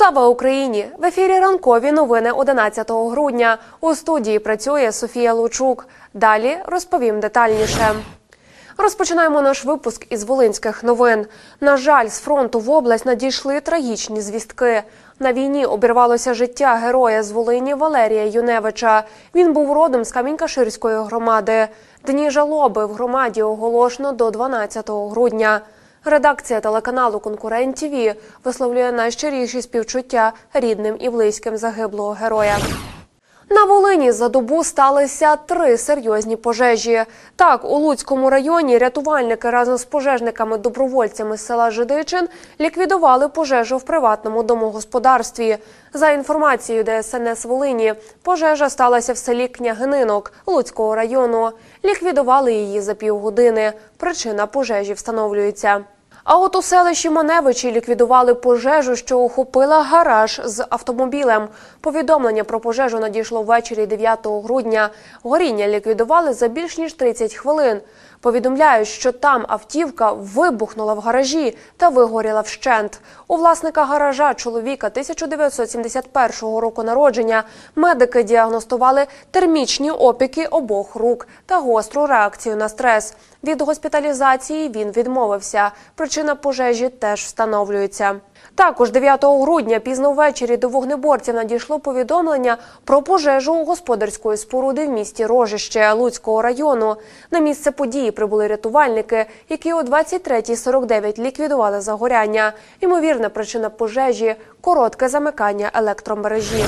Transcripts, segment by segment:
Слава Україні! В ефірі ранкові новини 11 грудня. У студії працює Софія Лучук. Далі розповім детальніше. Розпочинаємо наш випуск із волинських новин. На жаль, з фронту в область надійшли трагічні звістки. На війні обірвалося життя героя з Волині Валерія Юневича. Він був родом з Камінькаширської громади. Дні жалоби в громаді оголошено до 12 грудня. Редакція телеканалу Конкурент ТІВІ висловлює найщиріші співчуття рідним і близьким загиблого героя. На Волині за добу сталися три серйозні пожежі. Так, у Луцькому районі рятувальники разом з пожежниками-добровольцями з села Жидичин ліквідували пожежу в приватному домогосподарстві. За інформацією ДСНС Волині, пожежа сталася в селі Княгининок Луцького району. Ліквідували її за півгодини. Причина пожежі встановлюється. А от у селищі Маневичі ліквідували пожежу, що охопила гараж з автомобілем. Повідомлення про пожежу надійшло ввечері 9 грудня. Горіння ліквідували за більш ніж 30 хвилин. Повідомляють, що там автівка вибухнула в гаражі та вигоріла вщент. У власника гаража чоловіка 1971 року народження медики діагностували термічні опіки обох рук та гостру реакцію на стрес. Від госпіталізації він відмовився. Причина пожежі теж встановлюється. Також 9 грудня пізно ввечері до вогнеборців надійшло повідомлення про пожежу у господарської споруди в місті Рожище Луцького району. На місце події прибули рятувальники, які о 23.49 ліквідували загоряння. Ймовірна причина пожежі коротке замикання електромережі.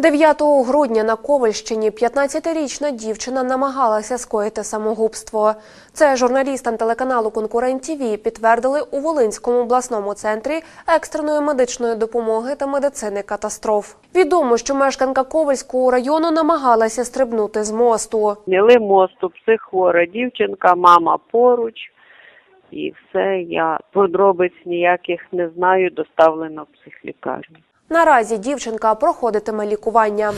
9 грудня на Ковальщині 15-річна дівчина намагалася скоїти самогубство. Це журналістам телеканалу Конкурент ТВ підтвердили у Волинському обласному центрі екстреної медичної допомоги та медицини катастроф. Відомо, що мешканка Ковальського району намагалася стрибнути з мосту. Зняли мосту, психвора, дівчинка, мама поруч. І все, я подробиць ніяких не знаю, доставлено в психлікарню. Наразі дівчинка проходитиме лікування.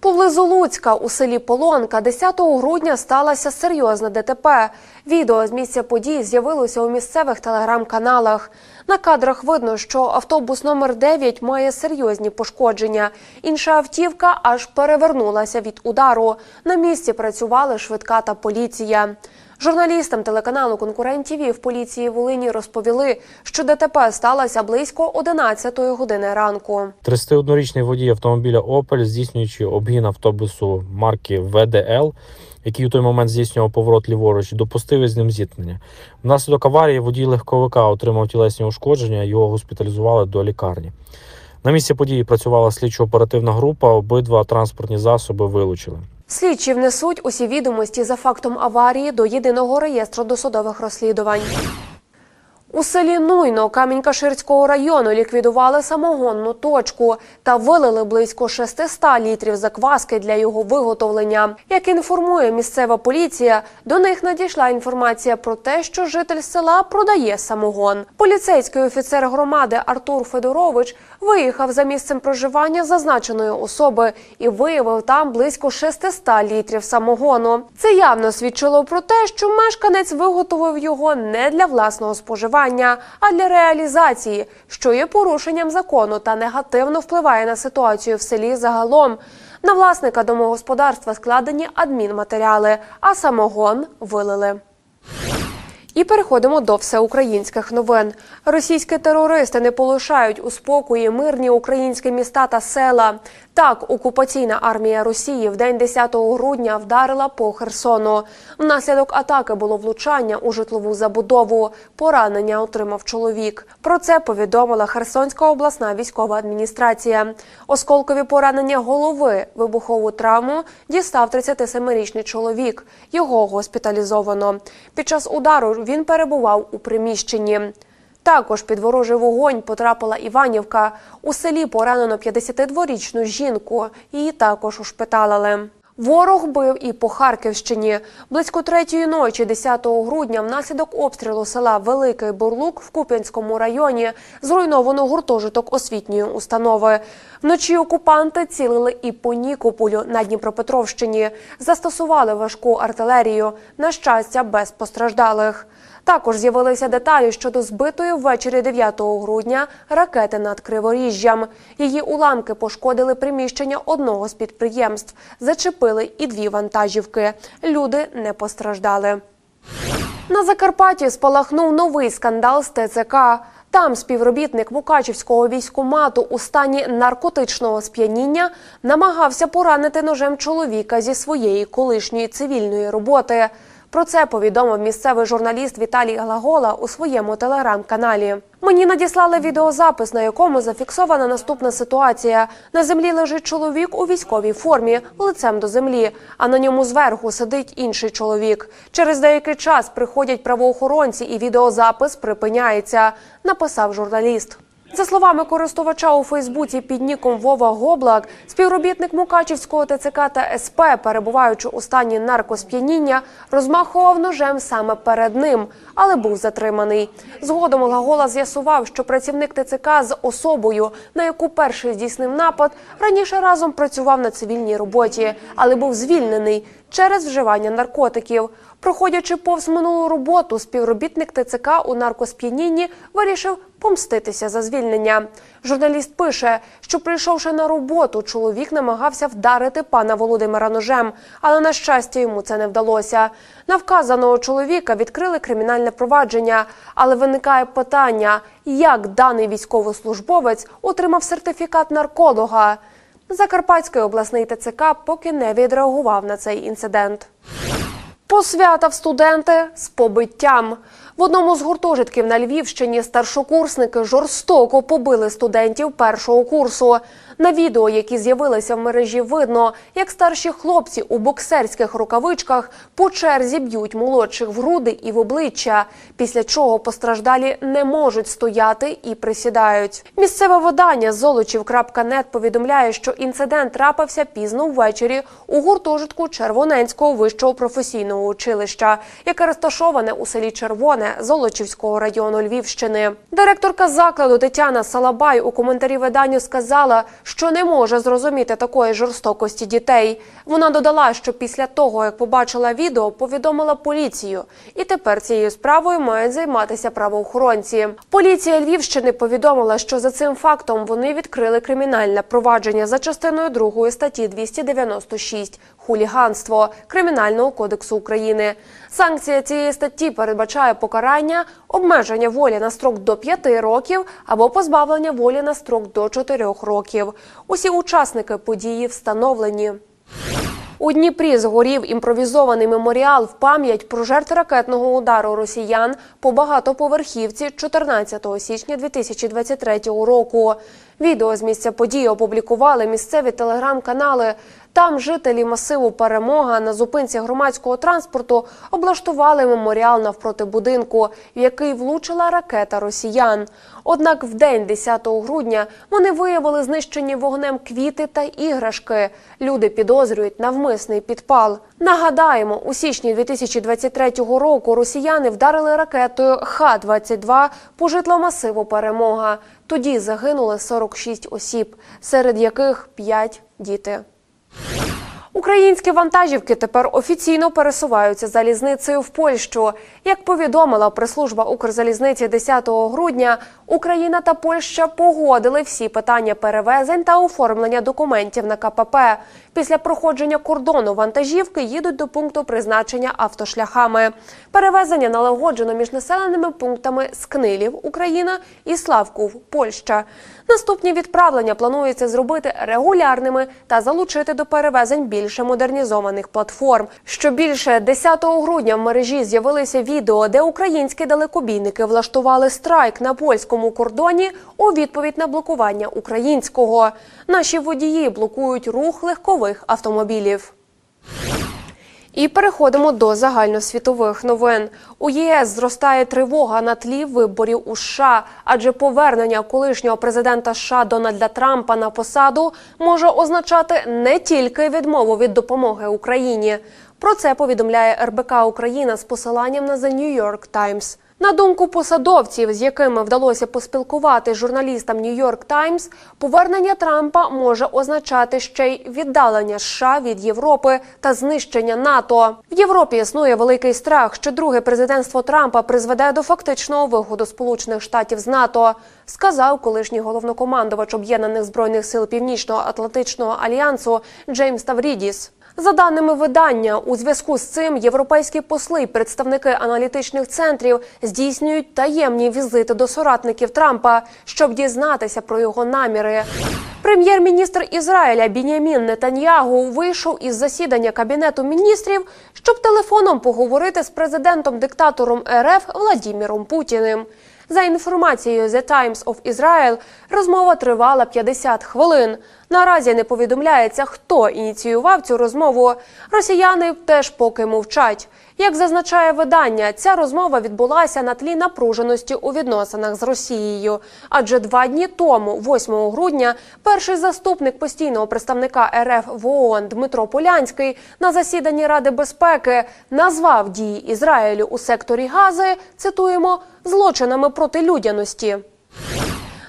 Поблизу Луцька у селі Полонка 10 грудня сталося серйозне ДТП. Відео з місця подій з'явилося у місцевих телеграм-каналах. На кадрах видно, що автобус номер 9 має серйозні пошкодження. Інша автівка аж перевернулася від удару. На місці працювали швидка та поліція. Журналістам телеканалу Конкурент ТВ в поліції Волині розповіли, що ДТП сталося близько 11 години ранку. 31-річний водій автомобіля Opel, здійснюючи обгін автобусу марки ВДЛ, який у той момент здійснював поворот ліворуч, допустив із ним зіткнення. Внаслідок аварії водій легковика отримав тілесні ушкодження, його госпіталізували до лікарні. На місці події працювала слідчо-оперативна група, обидва транспортні засоби вилучили. Слідчі внесуть усі відомості за фактом аварії до єдиного реєстру досудових розслідувань. У селі Нуйно Камінь-Каширського району ліквідували самогонну точку та вилили близько 600 літрів закваски для його виготовлення. Як інформує місцева поліція, до них надійшла інформація про те, що житель села продає самогон. Поліцейський офіцер громади Артур Федорович виїхав за місцем проживання зазначеної особи і виявив там близько 600 літрів самогону. Це явно свідчило про те, що мешканець виготовив його не для власного споживання, а для реалізації, що є порушенням закону та негативно впливає на ситуацію в селі загалом. На власника домогосподарства складені адмінматеріали, а самогон вилили. І переходимо до всеукраїнських новин. Російські терористи не полишають у спокої мирні українські міста та села. Так, окупаційна армія Росії в день 10 грудня вдарила по Херсону. Внаслідок атаки було влучання у житлову забудову. Поранення отримав чоловік. Про це повідомила Херсонська обласна військова адміністрація. Осколкові поранення голови, вибухову травму дістав 37-річний чоловік. Його госпіталізовано. Під час удару він перебував у приміщенні. Також під ворожий вогонь потрапила Іванівка. У селі поранено 52-річну жінку. Її також ушпиталили. Ворог бив і по Харківщині. Близько третьої ночі, 10 грудня, внаслідок обстрілу села Великий Бурлук в Куп'янському районі зруйновано гуртожиток освітньої установи. Вночі окупанти цілили і по Нікополю на Дніпропетровщині. Застосували важку артилерію. На щастя, без постраждалих. Також з'явилися деталі щодо збитої ввечері 9 грудня ракети над Криворіжжям. Її уламки пошкодили приміщення одного з підприємств, зачепили і дві вантажівки. Люди не постраждали. На Закарпатті спалахнув новий скандал з ТЦК. Там співробітник Мукачівського військкомату у стані наркотичного сп'яніння намагався поранити ножем чоловіка зі своєї колишньої цивільної роботи. Про це повідомив місцевий журналіст Віталій Глагола у своєму телеграм-каналі. Мені надіслали відеозапис, на якому зафіксована наступна ситуація. На землі лежить чоловік у військовій формі, лицем до землі, а на ньому зверху сидить інший чоловік. Через деякий час приходять правоохоронці, і відеозапис припиняється, написав журналіст. За словами користувача у Фейсбуці під ніком Вова Гоблак, співробітник Мукачівського ТЦК та СП, перебуваючи у стані наркосп'яніння, розмахував ножем саме перед ним, але був затриманий. Згодом Лагола з'ясував, що працівник ТЦК з особою, на яку перший здійснив напад, раніше разом працював на цивільній роботі, але був звільнений через вживання наркотиків. Проходячи повз минулу роботу, співробітник ТЦК у наркосп'янінні вирішив помститися за звільнення. Журналіст пише, що прийшовши на роботу, чоловік намагався вдарити пана Володимира ножем, але на щастя йому це не вдалося. На вказаного чоловіка відкрили кримінальне провадження, але виникає питання, як даний військовослужбовець отримав сертифікат нарколога. Закарпатський обласний ТЦК поки не відреагував на цей інцидент. Посвятав студенти з побиттям. В одному з гуртожитків на Львівщині старшокурсники жорстоко побили студентів першого курсу. На відео, які з'явилися в мережі, видно, як старші хлопці у боксерських рукавичках по черзі б'ють молодших в груди і в обличчя, після чого постраждалі не можуть стояти і присідають. Місцеве видання золочів.нет повідомляє, що інцидент трапився пізно ввечері у гуртожитку Червоненського вищого професійного училища, яке розташоване у селі Червоне Золочівського району Львівщини. Директорка закладу Тетяна Салабай у коментарі виданню сказала, що не може зрозуміти такої жорстокості дітей. Вона додала, що після того, як побачила відео, повідомила поліцію, і тепер цією справою мають займатися правоохоронці. Поліція Львівщини повідомила, що за цим фактом вони відкрили кримінальне провадження за частиною 2 статті 296 хуліганство Кримінального кодексу України. Санкція цієї статті передбачає покарання, обмеження волі на строк до 5 років або позбавлення волі на строк до 4 років. Усі учасники події встановлені. У Дніпрі згорів імпровізований меморіал в пам'ять про жертв ракетного удару росіян по багатоповерхівці 14 січня 2023 року. Відео з місця події опублікували місцеві телеграм-канали. Там жителі масиву Перемога на зупинці громадського транспорту облаштували меморіал навпроти будинку, в який влучила ракета росіян. Однак в день 10 грудня вони виявили знищені вогнем квіти та іграшки. Люди підозрюють навмисний підпал. Нагадаємо, у січні 2023 року росіяни вдарили ракетою Х-22 по житломасиву Перемога. Тоді загинули 46 осіб, серед яких 5 – діти. Українські вантажівки тепер офіційно пересуваються залізницею в Польщу. Як повідомила прес-служба Укрзалізниці 10 грудня, Україна та Польща погодили всі питання перевезень та оформлення документів на КПП. Після проходження кордону вантажівки їдуть до пункту призначення автошляхами. Перевезення налагоджено між населеними пунктами Скнилів, Україна і Славков, Польща. Наступні відправлення планується зробити регулярними та залучити до перевезень більше модернізованих платформ. Що більше 10 грудня в мережі з'явилися відео, де українські далекобійники влаштували страйк на польському кордоні у відповідь на блокування українського. Наші водії блокують рух легкових автомобілів. І переходимо до загальносвітових новин. У ЄС зростає тривога на тлі виборів у США, адже повернення колишнього президента США Дональда Трампа на посаду може означати не тільки відмову від допомоги Україні. Про це повідомляє РБК Україна з посиланням на The New York Times. На думку посадовців, з якими вдалося поспілкувати журналістам Нью-Йорк Таймс, повернення Трампа може означати ще й віддалення США від Європи та знищення НАТО. В Європі існує великий страх, що друге президентство Трампа призведе до фактичного виходу Сполучених Штатів з НАТО, сказав колишній головнокомандувач об'єднаних збройних сил Північно-Атлантичного альянсу Джеймс Таврідіс. За даними видання, у зв'язку з цим європейські посли й представники аналітичних центрів здійснюють таємні візити до соратників Трампа, щоб дізнатися про його наміри. Прем'єр-міністр Ізраїля Бінямін Нетаньягу вийшов із засідання кабінету міністрів, щоб телефоном поговорити з президентом-диктатором РФ Владіміром Путіним. За інформацією The Times of Israel, розмова тривала 50 хвилин. Наразі не повідомляється, хто ініціював цю розмову. Росіяни теж поки мовчать. Як зазначає видання, ця розмова відбулася на тлі напруженості у відносинах з Росією. Адже два дні тому, 8 грудня, перший заступник постійного представника РФ в ООН Дмитро Полянський на засіданні Ради безпеки назвав дії Ізраїлю у секторі Гази, цитуємо, злочинами проти людяності.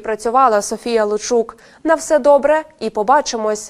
працювала Софія Лучук. На все добре і побачимось.